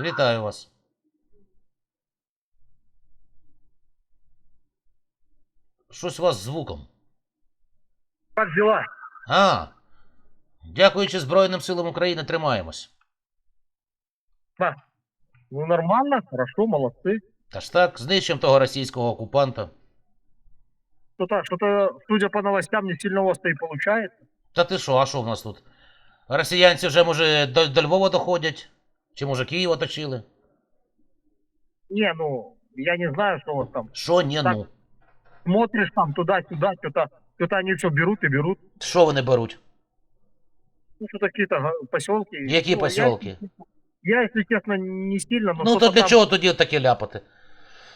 Вітаю вас. Щось у вас з звуком. Как дела? А. Дякуючи Збройним силам України, тримаємось. Да. Ну, нормально, хорошо, молодцы. Та ж так, знищимо того російського окупанта. Что-то, что-то, судя по новостям, не сильно у вас-то и получается. Та ти що, а що в нас тут? Росіянці вже, може, до, до Львова доходять? Чи може Київ оточили? Не, ну, я не знаю, что у вас там. Що, ні, Так. ну. Смотришь там туда-сюда, что-то, что-то они все берут и берут. Що вони беруть? Ну, что-то какие-то га- поселки. Які Ну, поселки? Я, я, если честно, не сильно, но Ну то что-то для там- чого тоді таке ляпати?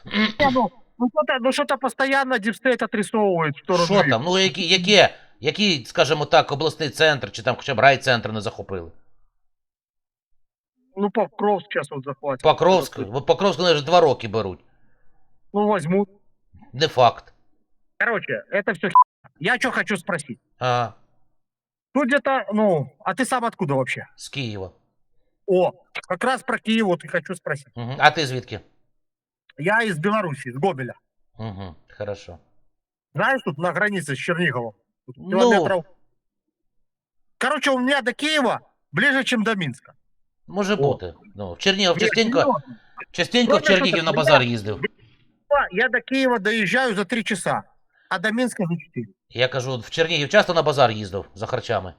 Не, ну, ну, что-то, ну, что-то постоянно дипстейт отрисовывает в сторону. Що там? Ну які, яке, який, скажімо так, обласний центр, чи там хоча б райцентр не захопили? Ну, Покровск сейчас вот захватит. Покровськ, бо Покровськ вони ж два роки беруть. Ну, возьмут. Не факт. Короче, это все Я что хочу спросить. А, Тут где-то, ну, а ты сам откуда вообще? з Києва. О, как раз про Киев вот и хочу спросить. Угу. А ти звідки? Я из Беларуси, из Гобеля. Угу. Хорошо. Знаешь, тут на границе с Черниговым. Тут Ну. километров... Короче, у меня до Киева ближе, чем до Минска. Може бути. Ну, в Чернігів частенько, частенько в Чернігів на базар їздив. Я до Киева доезжаю за три часа, а до Минска за четыре. Я кажу, в Чернігів часто на базар їздив за харчами.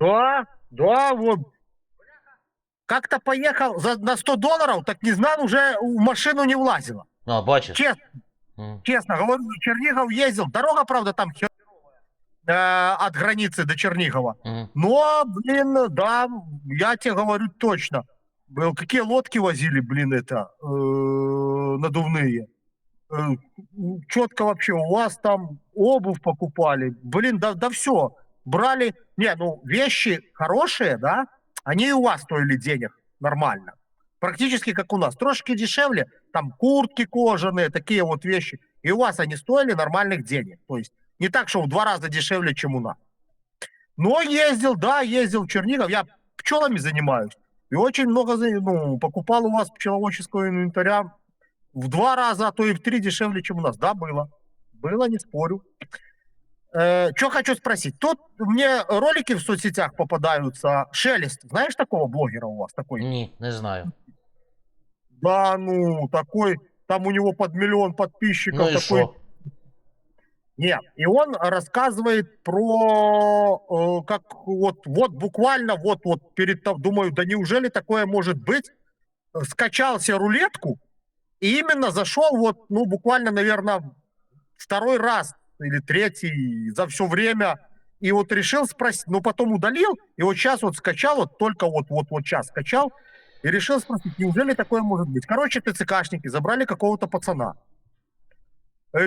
Да, да, вот. Как-то поехал за, на 100 долларов, так не знал, уже в машину не влазило. Ну, бачиш. Честно. Честно говорю, в Чернигов ездил. Дорога, правда, там херовая, э, от границы до Чернигова. Мгм. Но, блин, да, я тебе говорю точно. Какие лодки возили, блин, это, э, надувные. четко вообще, у вас там обувь покупали. Блин, да, да все. Брали, не, ну, вещи хорошие, да, они и у вас стоили денег нормально. Практически как у нас. Трошки дешевле, там куртки кожаные, такие вот вещи. И у вас они стоили нормальных денег. То есть не так, что в два раза дешевле, чем у нас. Но ездил, да, ездил в Чернигов. Я пчелами занимаюсь. И очень много ну, покупал у вас пчеловодческого инвентаря в два раза, а то и в три дешевле, чем у нас. Да, было. Было, не спорю. что хочу спросить. Тут мне ролики в соцсетях попадаются. Шелест. Знаешь такого блогера у вас? Такой? Ні, не знаю. Да, ну, такой. Там у него под миллион подписчиков. Ну і такой що? Нет, и он рассказывает про, э, как вот, вот буквально, вот, вот перед, там, думаю, да неужели такое может быть? Скачал себе рулетку и именно зашел вот, ну, буквально, наверное, второй раз или третий за все время. И вот решил спросить, ну, потом удалил, и вот сейчас вот скачал, вот только вот, вот, вот сейчас скачал, и решил спросить, неужели такое может быть? Короче, ТЦКшники забрали какого-то пацана.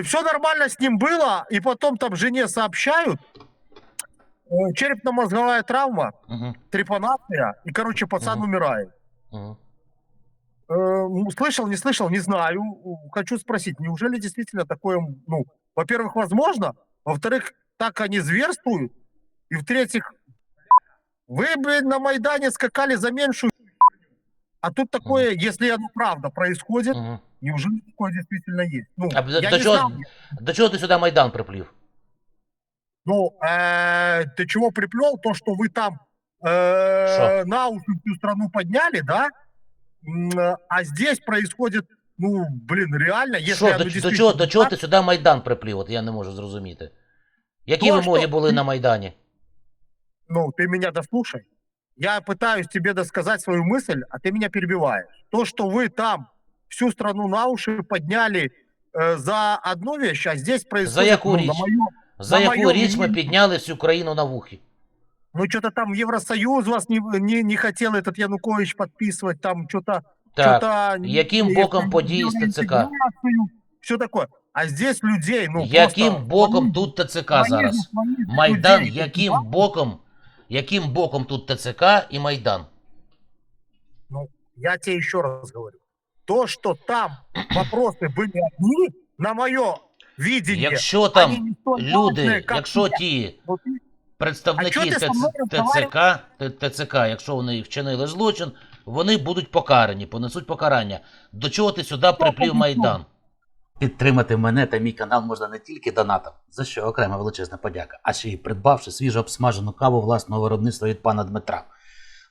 Все нормально с ним было, и потом там жене сообщают, э, черепно-мозговая травма, Угу. трепанация, и, короче, пацан Мгм. умирает. Угу. Э, ну, Слышал, не слышал, не знаю. Хочу спросить, неужели действительно такое, ну, во-первых, возможно, во-вторых, так они зверствуют, и в-третьих, вы, блин, на Майдане скакали за меньшую а тут такое, если оно правда происходит, Угу. неужели такое действительно есть? Ну, А до, я до не чого, знал. до чого ти сюди Майдан приплів? Ну, э, ты чего приплел? То, что вы там э, Шо? на уши всю страну подняли, да? М, э, А здесь происходит, ну, блин, реально, если Що, оно до, до, действительно чого, до чого так, ти сюди Майдан приплів? От я не можу зрозуміти. Які Ну, а вимоги що? були на Майдані? ну, ты меня дослушай. Я пытаюсь тебе досказать свою мысль, а ты меня перебиваешь. То, что вы там всю страну на уши подняли э, за одну вещь, а здесь происходит... яку ну, річ? на моё- За на яку моєму річ ми рівні- підняли всю країну на вухи? Ну, что-то там Евросоюз вас не, не, не хотел этот Янукович подписывать, там что-то Так. Что-то Яким не- боком не- подій з не- ТЦК? інтеграцію, Все такое. А здесь людей, ну Яким просто боком звонить- тут ТЦК звонить- зараз? звонить Майдан, людей. яким боком? Яким боком тут ТЦК і Майдан? Ну, я тебе еще раз говорю. То, что там вопросы были одни, на мое видение, Якщо они там не столь важные, люди, как якщо я. ті Вот и- представники А чого ти ТЦ, со мною ТЦК, Т- ТЦК, якщо вони вчинили злочин, вони будуть покарані, понесуть покарання. До чого ти сюди приплів Майдан? Підтримати мене та мій канал можна не тільки донатом, за що окрема величезна подяка, а ще й придбавши свіжо обсмажену каву власного виробництва від пана Дмитра.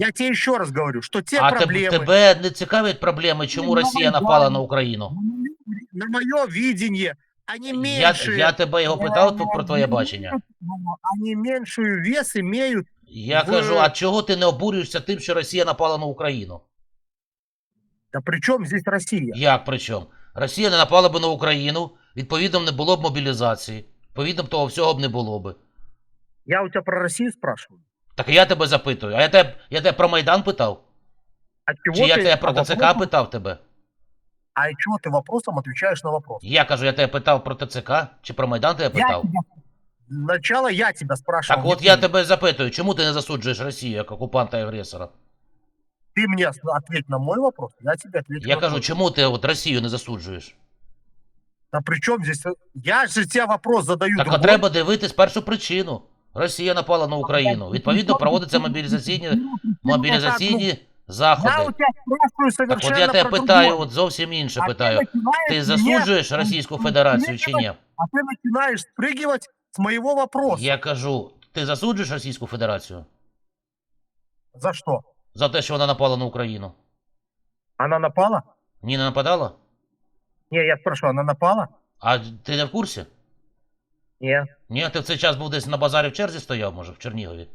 Я тебе еще раз говорю, что те а тебе, проблемы тебе не цікавлять проблеми, чому Ну, Росія напала на Україну? на мое видение, они Я, я тебе його питав про твоє бачення. Они меньшую вес имеют. Я кажу, а чого ти не обурюєшся тим, що Росія напала на Україну? Да при чем здесь Россия? Як при чому? Росія не напала б на Україну, відповідно, не було б мобілізації. Відповідно, того всього б не було б. Я у тебя про Россию спрашиваю. Так я тебе запитую. А я тебе, я тебе про Майдан питав? А чего Чи я ты тебе про а ТЦК вопросом- питав тебе? А чего ты вопросом отвечаешь на вопрос? Я кажу, я тебе питав про ТЦК чи про Майдан тебе Я питав? тебя... Сначала я тебя спрашивал. Так не от я ты. тебе запитую, чому ти не засуджуєш Росію як окупанта і агресора? Ты мне с- ответь на мой вопрос, я тебе отвечу Я на кажу, твой. чому ти от Росію не засуджуєш? Да при чем здесь... Я же тебе вопрос задаю. Так а другой. треба дивитись першу причину. Росія напала на Україну. Відповідно, проводяться мобілізаційні, мобілізаційні Я у заходи. тебя спрашиваю Так совершенно от я тебе про питаю, другое. от зовсім інше А ты питаю. начинаешь Ти мне- засуджуєш Російську Федерацію чи ні? А ты начинаешь спрыгивать с моего вопроса. Я кажу, ти засуджуєш Російську Федерацію За что? за те, що вона напала на Україну? Она напала? Ні, не нападала? Не, я спрашиваю, она напала? А ти не в курсі? Не, Ні, ти в цей час був десь на базарі в черзі стояв, може, в Чернігові?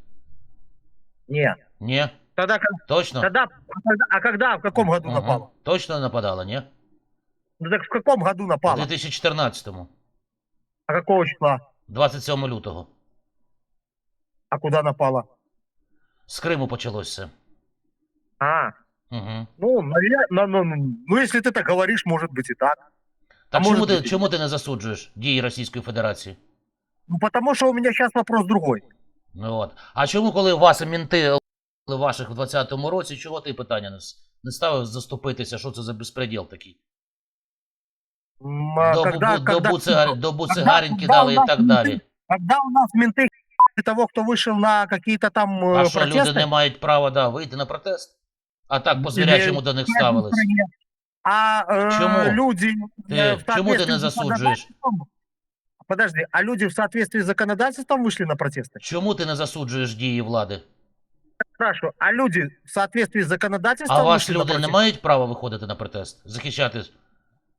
не. Ні? Тогда, Точно? тогда, а когда, а когда, в каком году Ага. напала? Точно не нападала, ні? Ну так в каком году У напала? 2014-му, А какого числа? 27 лютого. А куда напала? З Криму почалось все. А, Угу. ну, наверное, ну, ну, ну, ну, если ты так говоришь, может быть и так. Так А чому може ти, бути? чому ти не засуджуєш дії Російської Федерації? Ну, потому что у меня сейчас вопрос другой. Ну от. А чому, коли вас мінти л**ли ваших в 20-му році, чого ти питання не, с- не ставив заступитися, що це за безпреділ такий? М, а До, когда, бу- когда, до, буцигар... до буцигаріньки когда дали у і нас так менты- далі. когда у нас менты того, кто вышел на какие-то там э, А що протесты, люди не мають права да, вийти на протест? А так по звірячому до них в ставились. стране, а э, Чему? люди... Ты- э, в чему ты соответствии не с засуджуешь? законодательством- Подожди, а люди в соответствии с законодательством вышли на протесты? Чому ти не засуджуєш дії влади? Спрашиваю, а люди в соответствии с законодательством А ваші вышли на люди не протесты? мають права виходити на протест? Захищати.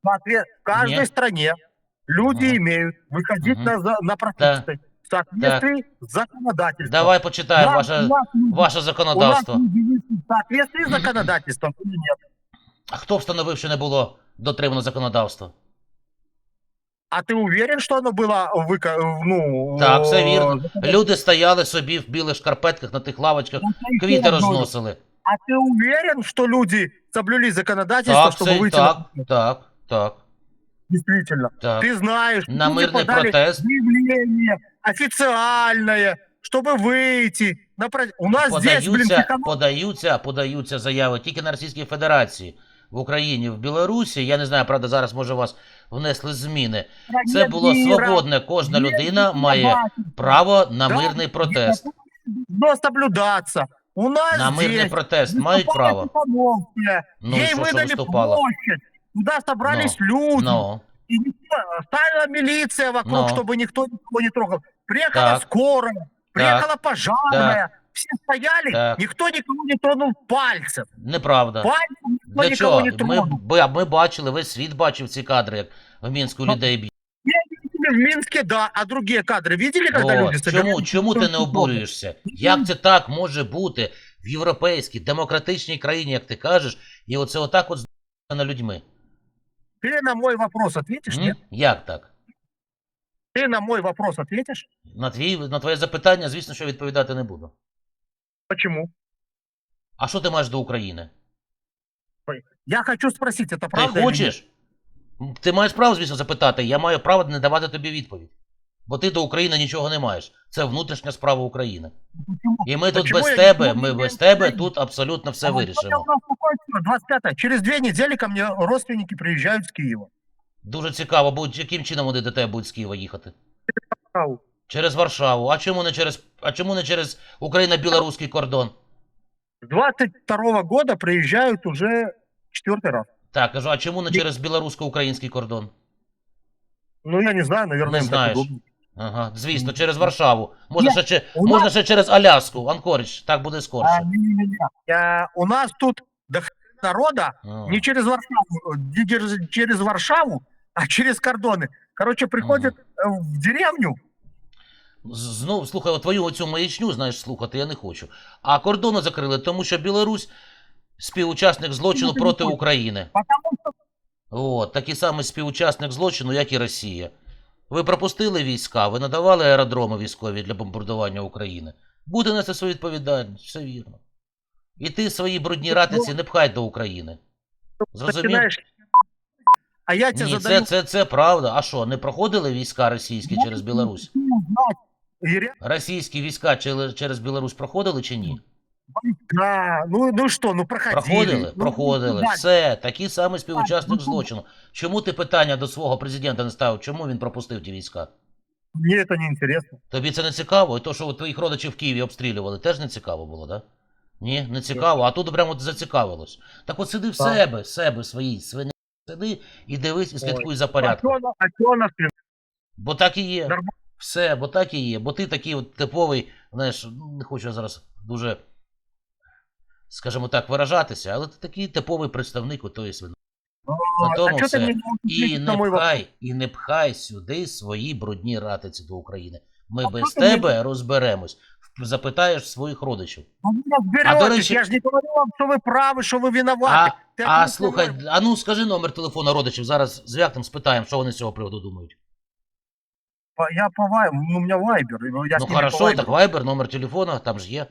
В ответ- В каждой Нет. стране люди Мгм. имеют выходить Мгм. на, за- на протесты в соответствии с законодательством. Давай почитаємо У нас- ваше, у нас люди- ваше у нас законодавство. люди есть в соответствии с законодательством или нет? А хто встановив, що не було дотримано законодавства? А ты уверен, что оно было выка... ну... Так, все э, вірно. Люди стояли собі в білих шкарпетках на тих лавочках, ну, ты квіти еще раз говорю, розносили. А ты уверен, что люди соблюли законодательство, Так, чтобы це, выйти так, на... так, так, Действительно. так. Ты знаешь, На люди мирний подали протест. заявление официальное, чтобы выйти на про- У нас здесь, блин, Подаються, психомо- подаються, подаються заяви тільки на Російській Федерації. В Україні, в Білорусі, я не знаю, правда, зараз може у вас внесли зміни. Це Нет було мира, свободне, кожна нет людина має дипломатии. право на Да, мирний протест. Должно соблюдаться. У нас На мирний здесь протест мають выступала право. Тихановская. Ну і Ей що, що выдали виступала? площадь. Туда собрались люди. Ну, И никто, ставила милиция вокруг, Ну. чтобы никто никого не трогал. Приехала Так. скорая, приехала пожарная. Все стояли, Так. никто никого не тронул пальцем. неправда. Пальцем никто Для никого чого? не Ми, тронул. ми, ми бачили, весь світ бачив ці кадри, як в Мінську Ну, людей б'ють. В Минске, да, а другие кадры видели, когда От. люди собирались? Чому, чому ти не обурюєшся? Як це так може бути в європейській демократичній країні, як ти кажеш, і оце отак от з**на людьми? Ты на мой вопрос ответишь, М? нет? Як так? Ты на мой вопрос ответишь? На, твій, на твоє запитання, звісно, що відповідати не буду. Почему? А що ти маєш до України? Я хочу спросить, это Ти правда или нет? хочеш? Ти маєш право, звісно, запитати, я маю право не давати тобі відповідь. Бо ти до України нічого не маєш. Це внутрішня справа України. Почему? І ми тут Почему без я тебе, не ми без тебе тут абсолютно все А вот вирішимо. я вас 25 Через две недели ко мне родственники приезжают с Киева. Дуже цікаво, будь яким чином вони до тебе будуть з Києва їхати? Ау. Через Варшаву. А чому не через, а чому не через Україно-білоруський кордон? С 22 года приезжают уже четвертый раз. Так, кажу, а чому не Ні. через білорусько-український кордон? Ну, я не знаю, наверное, Не им так знаешь. удобнее. Ага, звісно, через Варшаву. Можна Ні, ще, чи- у можна ще через Аляску, Анкорич, так буде А, скорше. не-не-не. Я- у нас тут до х- народа А. не через Варшаву, не через, через Варшаву, а через кордоны. Короче, приходят э, в деревню, з- Знов, слухай, от твою оцю маячню, знаєш, слухати я не хочу. А кордони закрили, тому що Білорусь співучасник злочину Ну, проти. України. От, такий самий співучасник злочину, як і Росія. Ви пропустили війська, ви надавали аеродроми військові для бомбардування України. Буде нести свою відповідальність, все вірно. І ти свої брудні ратиці не пхай до України. Зрозумів? А я тебе Ні, це, це, це правда. А що, не проходили війська російські через Білорусь? И ре- Російські війська через, через Білорусь проходили чи ні? Да, ну, ну что, ну проходили. Проходили, Ну, проходили. да, Все, такий самий співучасник ну, злочину. Чому ти питання до свого президента не ставив? Чому він пропустив ті війська? Мне это не интересно. Тобі це не цікаво? І то, що от твоїх родичів в Києві обстрілювали, теж не цікаво було, так? Да? Ні, не цікаво, а тут прямо от зацікавилось. Так от сиди в Так. себе, в себе, свої свини, сиди і дивись, і слідкуй за порядком. А чё, а чё у нас Бо так і є. Нормально. Все, бо так і є. Бо ти такий от типовий, знаєш, ну, не хочу я зараз дуже, скажімо так, виражатися, але ти такий типовий представник у тої свини. На А тому чё все. ты мне не можешь І ответить на не мой вопрос? пхай, і не пхай сюди свої брудні ратиці до України. Ми А без що ти мені- тебе розберемось. Запитаєш своїх родичів. Ну, вы разберетесь, А, до речі- я же не говорю вам, что вы правы, что вы виноваты. А, Ты а ответьте слухай, мне. а ну скажи номер телефона родичів, зараз зв'якнем, спитаємо, що вони з цього приводу думають. По- Я по вайберу, ну, у меня вайбер. Я с ну ними по хорошо, вайберу. так вайбер, номер телефона, там ж є.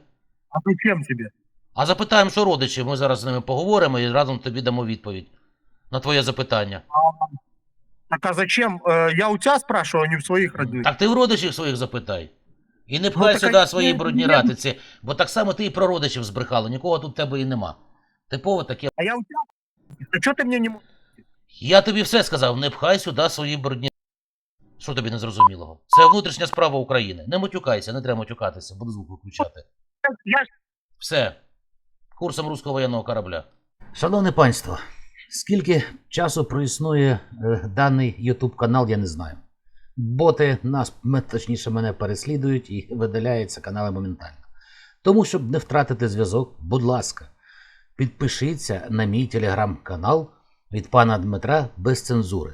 А зачем тебе? А запитаємо, що родичі, ми зараз з ними поговоримо і разом тобі дамо відповідь на твоє запитання. Так а зачем? Э, Я у тебя спрашиваю, а не в своих родных. Так ти в родичів своїх запитай. І не Ну, пхай так, сюди а свої я- брудні я- ратиці, бо так само ти і про родичів збрехала, нікого тут в тебе і нема. Типово таке. А я у тебя. А что ты мне не можешь? Я тобі все сказав, не пхай сюди свої брудні. що тобі не зрозумілого? Це внутрішня справа України. Не матюкайся, не треба матюкатися, буду звук виключати. Я Все. Курсом руського воєнного корабля. Шановне панство, скільки часу проіснує е, даний YouTube канал, я не знаю. Боти нас, точніше, мене переслідують і видаляються канали моментально. Тому, щоб не втратити зв'язок, будь ласка, підпишіться на мій телеграм-канал від пана Дмитра без цензури.